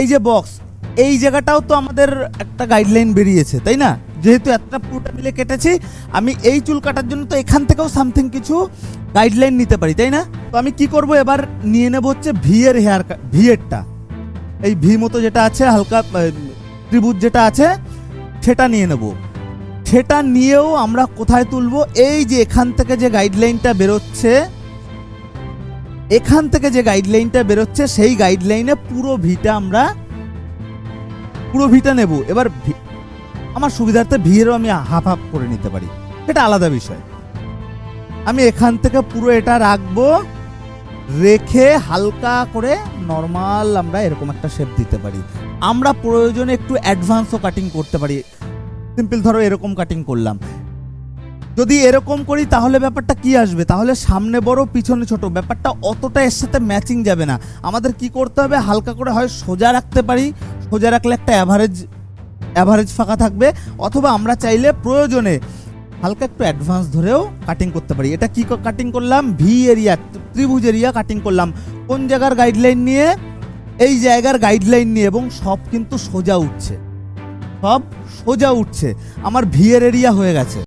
এই যে বক্স এই জায়গাটাও তো আমাদের একটা গাইডলাইন বেরিয়েছে, তাই না? যেহেতু একটা পুরোটা মিলে কেটেছি, আমি এই চুল কাটার জন্য তো এখান থেকেও সামথিং কিছু গাইডলাইন নিতে পারি, তাই না? তো আমি কি করব এবার? নিয়ে নেব হচ্ছে ভি এর হেয়ার ভি এরটা এই ভি মতো যেটা আছে, হালকা ত্রিভুজ যেটা আছে, সেটা নিয়ে নেব। সেটা নিয়েও আমরা কোথায় তুলব? এই যে এখান থেকে যে গাইডলাইনটা বেরোচ্ছে এখান থেকে যে গাইডলাইনটা বেরোচ্ছে, সেই গাইডলাইনে পুরো ভিটা আমরা, পুরো ভিটা নেব। এবার আমার সুবিধার্থে ভিড়ও আমি হাফ হাফ করে নিতে পারি। এটা আলাদা বিষয়। আমি এখান থেকে পুরো এটা রাখব, রেখে হালকা করে নর্মাল আমরা এরকম একটা শেপ দিতে পারি। আমরা প্রয়োজনে একটু অ্যাডভান্সও কাটিং করতে পারি। সিম্পল ধরো এরকম কাটিং করলাম। যদি এরকম করি, তাহলে ব্যাপারটা কি আসবে? তাহলে সামনে বড়, পিছনে ছোট। ব্যাপারটা অতটা এর সাথে ম্যাচিং যাবে না। আমাদের কি করতে হবে? হালকা করে হয় সোজা রাখতে পারি। সোজা রাখলে একটা অ্যাভারেজ অ্যাভারেজ ফাঁকা থাকবে। অথবা আমরা চাইলে প্রয়োজনে হালকা একটু অ্যাডভান্স ধরেও কাটিং করতে পারি। এটা কি কাটিং করলাম? ভি এরিয়া ত্রিভুজ এরিয়া কাটিং করলাম। কোন জায়গার গাইডলাইন নিয়ে? এই জায়গার গাইডলাইন নিয়ে এবং সব কিন্তু সোজা উঠছে। সব সোজা উঠছে। আমার ভি এর এরিয়া হয়ে গেছে।